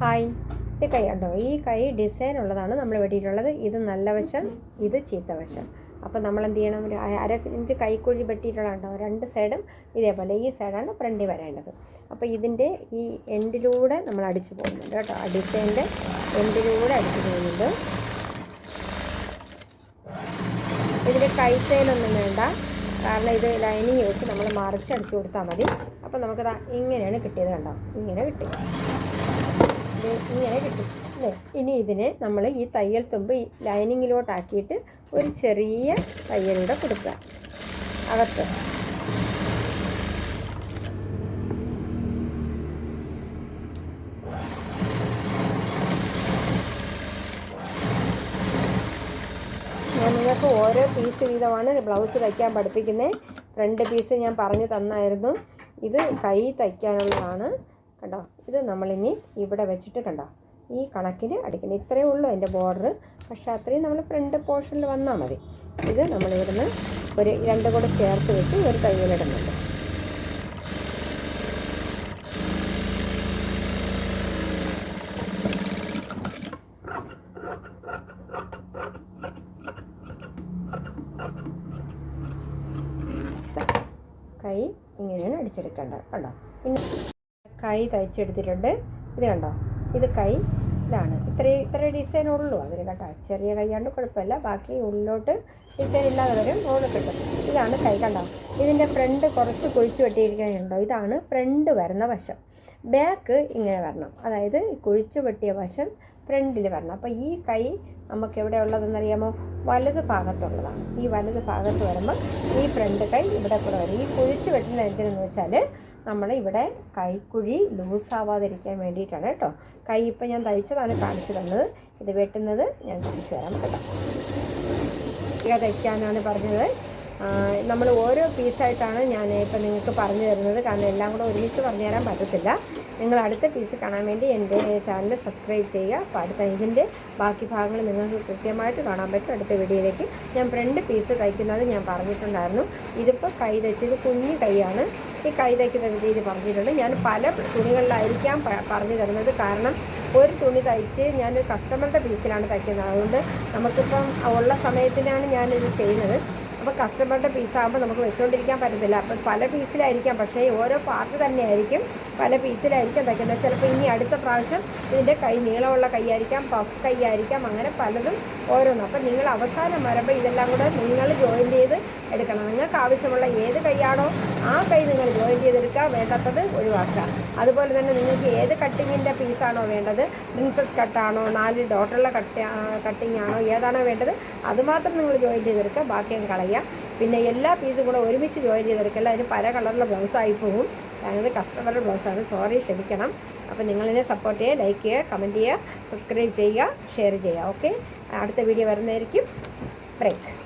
Hi ഇത് കൈ ഉണ്ടോ ഈ കൈ ഡിസൈൻ ഉള്ളതാണ് നമ്മൾ വെട്ടിയിട്ടുള്ളത്. ഇത് നല്ല വശം ഇത് ചീത്ത വശം. അപ്പോൾ നമ്മൾ എന്ത് ചെയ്യണം? ഒരു അര ഇഞ്ച് കൈക്കുഴി വെട്ടിയിട്ടുള്ളതുണ്ടോ രണ്ട് സൈഡും ഇതേപോലെ ഈ സൈഡാണ് ഫ്രണ്ടിൽ വരേണ്ടത്. അപ്പോൾ ഇതിന്റെ ഈ എൻഡിലൂടെ നമ്മൾ അടിച്ചു പോകുന്നുണ്ട് കേട്ടോ. ആ ഡിസൈന്റെ എൻഡിലൂടെ അടിച്ചു പോകുന്നുണ്ട്. ഇതിന്റെ കൈത്തേലൊന്നും വേണ്ട. കാരണം ഇത് ലൈനിങ് വെച്ച് നമ്മൾ മറിച്ച് അടിച്ചു കൊടുത്താൽ മതി. അപ്പോൾ നമുക്കത് ഇങ്ങനെയാണ് കിട്ടിയത് കണ്ടോ? ഇങ്ങനെ കിട്ടി. ഇങ്ങനെ കിട്ടും അല്ലേ? ഇനി ഇതിനെ നമ്മൾ ഈ തയ്യൽ തുമ്പ് ഈ ലൈനിങ്ങിലോട്ടാക്കിയിട്ട് ഒരു ചെറിയ തയ്യലൂടെ കൊടുക്കുക. അകത്ത്. നിങ്ങൾക്ക് ഓരോ പീസ് വീതമാണ് ബ്ലൗസ് തയ്ക്കാൻ പഠിപ്പിക്കുന്നത് ഫ്രണ്ട് പീസ് ഞാൻ പറഞ്ഞു തന്നായിരുന്നു. ഇത് കൈ തയ്ക്കാനുള്ളതാണ്. കണ്ടോ? ഇത് നമ്മളിനി ഇവിടെ വെച്ചിട്ട് കണ്ടോ? ഈ കണക്കിന് അടിക്കണം ഇത്രയേ ഉള്ളൂ എന്റെ ബോർഡർ പക്ഷേ അത്രയും നമ്മൾ ഫ്രണ്ട് പോർഷനിൽ വന്നാൽ മതി. ഇത് നമ്മൾ നമ്മളിവിടുന്ന് ഒരു രണ്ടും കൂടെ ചേർത്ത് വെച്ച് ഒരു തയ്യലിടുന്നുണ്ട് കൈ ഇങ്ങനെയാണ് അടിച്ചെടുക്കേണ്ടത്. കണ്ടോ? പിന്നെ കൈ തയ്ച്ചെടുത്തിട്ടുണ്ട്. ഇത് കണ്ടോ? ഇത് കൈ ഇതാണ്. ഇത്രയും ഇത്ര ഡിസൈൻ ഉള്ളൂ. അതിന് കേട്ടോ ചെറിയ കൈയാണ്ട് കുഴപ്പമില്ല. ബാക്കി ഉള്ളിലോട്ട് ഡിസൈൻ ഇല്ലാതെ വരും മുകളിൽ കിട്ടും. ഇതാണ് കൈ കണ്ടോ? ഇതിന്റെ ഫ്രണ്ട് കുറച്ച് കുഴിച്ച് വെട്ടിയിരിക്കാനുണ്ടോ ഇതാണ് ഫ്രണ്ട് വരുന്ന വശം. ബാക്ക് ഇങ്ങനെ വരണം. അതായത് കുഴിച്ച് വെട്ടിയ വശം ഫ്രണ്ടിൽ വരണം. അപ്പോൾ ഈ കൈ നമുക്ക് എവിടെ ഉള്ളതെന്നറിയാമോ? വലത് ഭാഗത്തുള്ളതാണ്. ഈ വലത് ഭാഗത്ത് വരുമ്പോൾ ഈ ഫ്രണ്ട് കൈ ഇവിടെ കൂടെ വരും. ഈ കുഴിച്ച് വെട്ടുന്ന എന്തിനെന്ന് വെച്ചാൽ നമ്മൾ ഇവിടെ കൈക്കുഴി ലൂസാവാതിരിക്കാൻ വേണ്ടിയിട്ടാണ് കേട്ടോ. കൈ ഇപ്പം ഞാൻ തയ്ച്ചതാണ് കാണിച്ചു തന്നത്. ഇത് വെട്ടുന്നത് ഞാൻ കാണിച്ചു തരാം കേട്ടോ. തയ്ക്കാനാണ് പറഞ്ഞത്. നമ്മൾ ഓരോ പീസായിട്ടാണ് ഞാൻ ഇപ്പം നിങ്ങൾക്ക് പറഞ്ഞു തരുന്നത്. കാരണം എല്ലാം കൂടെ ഒരുമിച്ച് പറഞ്ഞു തരാൻ പറ്റത്തില്ല. നിങ്ങൾ അടുത്ത പീസ് കാണാൻ വേണ്ടി എന്റെ ചാനൽ സബ്സ്ക്രൈബ് ചെയ്യുക. അപ്പോൾ അടുത്ത ഇതിന്റെ ബാക്കി ഭാഗങ്ങൾ നിങ്ങൾക്ക് കൃത്യമായിട്ട് കാണാൻ പറ്റും. അടുത്ത വീഡിയോയിലേക്ക്. ഞാൻ രണ്ട് പീസ് തയ്ക്കുന്നത് ഞാൻ പറഞ്ഞിട്ടുണ്ടായിരുന്നു. ഇതിപ്പോൾ കൈ തയ്ച്ചത് കുഞ്ഞു കൈയാണ്. ഈ കൈ തയ്ക്കുന്ന രീതിയിൽ പറഞ്ഞിട്ടുണ്ട്. ഞാൻ പല തുണികളിലായിരിക്കാം പറഞ്ഞു തരുന്നത്. കാരണം ഒരു തുണി തയ്ച്ച് ഞാൻ കസ്റ്റമറുടെ പീസിലാണ് തയ്ക്കുന്നത്. അതുകൊണ്ട് നമുക്കിപ്പം ഉള്ള സമയത്തിനാണ് ഞാനിത് ചെയ്യുന്നത്. അപ്പോൾ കസ്റ്റമറുടെ പീസാകുമ്പോൾ നമുക്ക് വെച്ചുകൊണ്ടിരിക്കാൻ പറ്റത്തില്ല. അപ്പം പല പീസിലായിരിക്കാം. പക്ഷേ ഓരോ പാർട്ട് തന്നെയായിരിക്കും പല പീസിലായിരിക്കും തയ്ക്കുന്നത്. ചിലപ്പോൾ ഇനി അടുത്ത പ്രാവശ്യം ഇതിന്റെ കൈ നീളമുള്ള കൈയായിരിക്കാം പഫ് കൈയായിരിക്കാം അങ്ങനെ പലതും ഓരോന്നും. അപ്പം നിങ്ങൾ അവസാനം വരുമ്പോൾ ഇതെല്ലാം കൂടെ നിങ്ങൾ ജോയിൻ ചെയ്ത് എടുക്കണം. നിങ്ങൾക്ക് ആവശ്യമുള്ള ഏത് കൈയാണോ ആ കൈ നിങ്ങൾ ജോയിൻ ചെയ്തെടുക്കുക. വേണ്ടാത്തത് ഒഴിവാക്കുക. അതുപോലെ തന്നെ നിങ്ങൾക്ക് ഏത് കട്ടിങ്ങിന്റെ പീസാണോ വേണ്ടത് പ്രിൻസസ് കട്ടാണോ നാല് ഡോട്ടുള്ള കട്ട് കട്ടിങ് ആണോ ഏതാണോ വേണ്ടത് അതുമാത്രം നിങ്ങൾ ജോയിൻ ചെയ്തെടുക്കുക. ബാക്കി അങ്ങ് കളയുക. പിന്നെ എല്ലാ പീസും കൂടെ ഒരുമിച്ച് ജോയിൻ ചെയ്തെടുക്കല്ല അതിന് പല കളറിലുള്ള ബ്ലൗസായി പോകും. ഞാനത് കസ്റ്റമറുടെ ബ്ലൗസാണ് സോറി ക്ഷമിക്കണം. അപ്പോൾ നിങ്ങളിനെ സപ്പോർട്ട് ചെയ്യുക ലൈക്ക് ചെയ്യുക കമന്റ് ചെയ്യുക സബ്സ്ക്രൈബ് ചെയ്യുക ഷെയർ ചെയ്യുക. ഓക്കെ അടുത്ത വീഡിയോ വരുന്നതായിരിക്കും. ബ്രേക്ക്